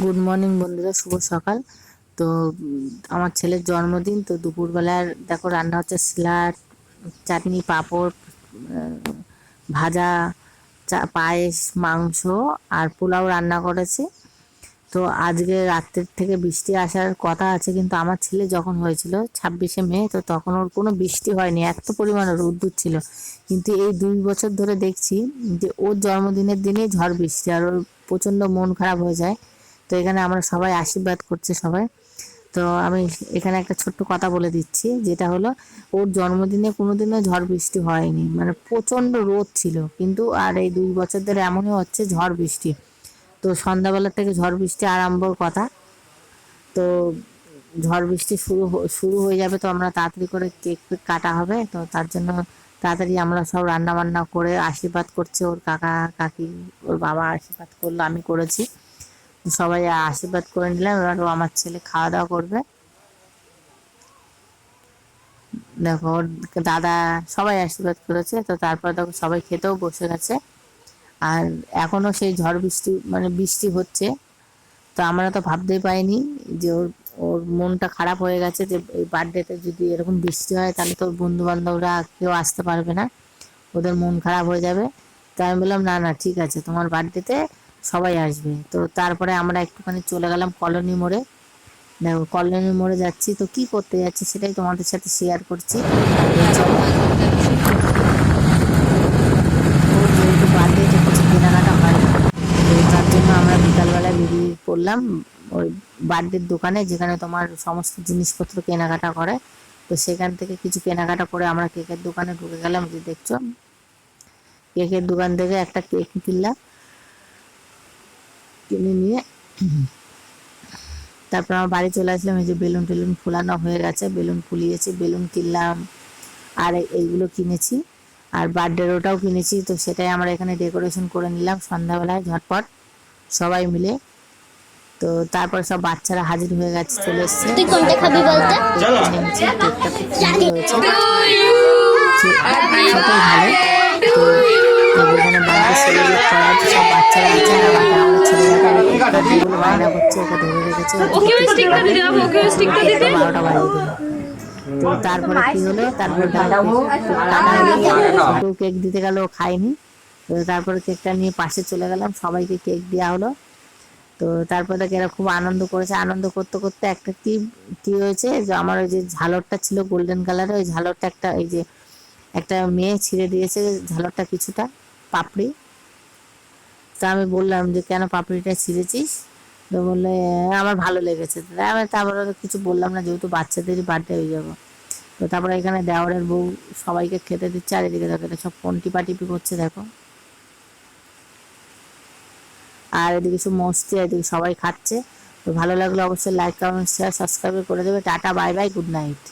Good morning বন্ধুরা, শুভ সকাল। তো, আমার ছেলের জন্মদিন, তো দুপুরবেলার, দেখো রান্না হচ্ছে স্যালাড, চাটনি, পাঁপড় ভাজা পায়েস, মাংস আর পোলাও রান্না করেছে। তো আজকে রাত্রের থেকে বৃষ্টি আসার কথা আছে, কিন্তু আমার ছেলে যখন হয়েছিল ছাব্বিশে মে, তো তখন ওর কোনো বৃষ্টি হয়নি, এত পরিমাণে রোদ্দুর ছিল। কিন্তু এই দুই বছর ধরে দেখছি যে ওর জন্মদিনের দিনেই ঝড় বৃষ্টি, আর ওর প্রচণ্ড মন খারাপ হয়ে যায়। তো এখানে আমরা সবাই আশীর্বাদ করছে সবাই। তো আমি এখানে একটা ছোট্ট কথা বলে দিচ্ছি, যেটা হলো ওর জন্মদিনে কোনোদিনও ঝড় বৃষ্টি হয়নি। মানে প্রচণ্ড রোদ ছিল, কিন্তু আর এই দুই বছর ধরে এমনই হচ্ছে ঝড় বৃষ্টি। তো সন্ধ্যাবেলা থেকে ঝড় বৃষ্টি আরম্ভর কথা। তো ঝড় বৃষ্টি শুরু শুরু হয়ে যাবে তো আমরা তাড়াতাড়ি করে কেক ফেক কাটা হবে। তো তার জন্য তাড়াতাড়ি আমরা সব রান্না বান্না করে আশীর্বাদ করছে ওর কাকা, কাকি, ওর বাবা আশীর্বাদ করল, আমি করেছি। সবাই আশীর্বাদ করে নিলাম, এবার ও আমার ছেলে খাওয়া দাওয়া করবে। দেখো দাদা সবাই আশীর্বাদ করেছে, তো তারপর দেখো সবাই খেতেও বসে গেছে। আর এখনও সেই ঝড় বৃষ্টি মানে বৃষ্টি হচ্ছে, তো আমরা তো ভাবতেই পাইনি যে ওর ওর মনটা খারাপ হয়ে গেছে যে এই বার্থডেতে যদি এরকম বৃষ্টি হয়, তাহলে তো বন্ধু বান্ধবরা কেউ আসতে পারবে না, ওদের মন খারাপ হয়ে যাবে। তাই আমি বললাম, না না, ঠিক আছে, তোমার বার্থডেতে সবাই আসবে। তো তারপরে আমরা একটুখানি চলে গেলাম কলোনি মোড়ে। দেখো, কলোনি মোড়ে যাচ্ছি। তো কি করতে যাচ্ছি সেটাই তোমাদের সাথে শেয়ার করছি। পড়লাম ওই বার্থডের দোকানে, যেখানে তোমার সমস্ত জিনিসপত্র কেনাকাটা করে। তো সেখান থেকে কিছু কেনাকাটা করে আমরা কেকের দোকানে ঢুকে গেলাম, যে দেখছ? কেকের দোকান থেকে একটা কেক কিনলাম। কিনে নিয়ে। তারপর আমার বাড়ি চলে আসলাম এই যে বেলুন টেলুন ফুলানো হয়ে গেছে বেলুন ফুলিয়েছি বেলুন কিনলাম আর এইগুলো কিনেছি। আর বার্থডের ওটাও কিনেছি তো সেটাই আমরা এখানে ডেকোরেশন করে নিলাম সন্ধ্যাবেলায় ঝটপট সবাই মিলে। তো তারপর সব বাচ্চারা হাজির হয়ে গেছে চলে এসছে। তুই কোনটা খাবি বলতো? ছোটই ভালো। তো তো এখানে বাড়িতে সেলিব্রেট করা সব বাচ্চারা আছে আর বায়না করছে ওকে ধরে রেখেছে। বারোটা বাজিয়ে দিল তো তারপরে কি হলো? তারপরে কেক। দিতে গেল ও খায়নি। তো তারপরে কেকটা নিয়ে পাশে চলে গেলাম সবাইকে কেক দেওয়া হলো। তো তারপরে দেখে এরা খুব আনন্দ করেছে। আনন্দ করতে করতে একটা কি কি হয়েছে যে আমার ওই যে ঝালরটা ছিল গোল্ডেন কালারের ওই ঝালরটা একটা এই যে একটা মেয়ে ছিঁড়ে দিয়েছে ঝালরটা কিছুটা পাপড়ি। তা আমি বললাম যে কেন পাপড়িটা ছিঁড়েছিস? তো বললে "হ্যাঁ, আমার ভালো লেগেছে। আমি তারপরে কিছু বললাম না যেহেতু বাচ্চাদেরই বার্থডে হয়ে যাব। তো তারপরে এখানে দেওয়ারের বউ সবাইকে খেতে দিচ্ছে আর এদিকে দেখো সব ফোন পাটিপি করছে দেখো। আর এদিকে সব মস্তি আর এদিকে সবাই খাচ্ছে। তো ভালো লাগলে অবশ্যই লাইক কমেন্ট শেয়ার সাবস্ক্রাইব করে দেবে। Tata bye bye good night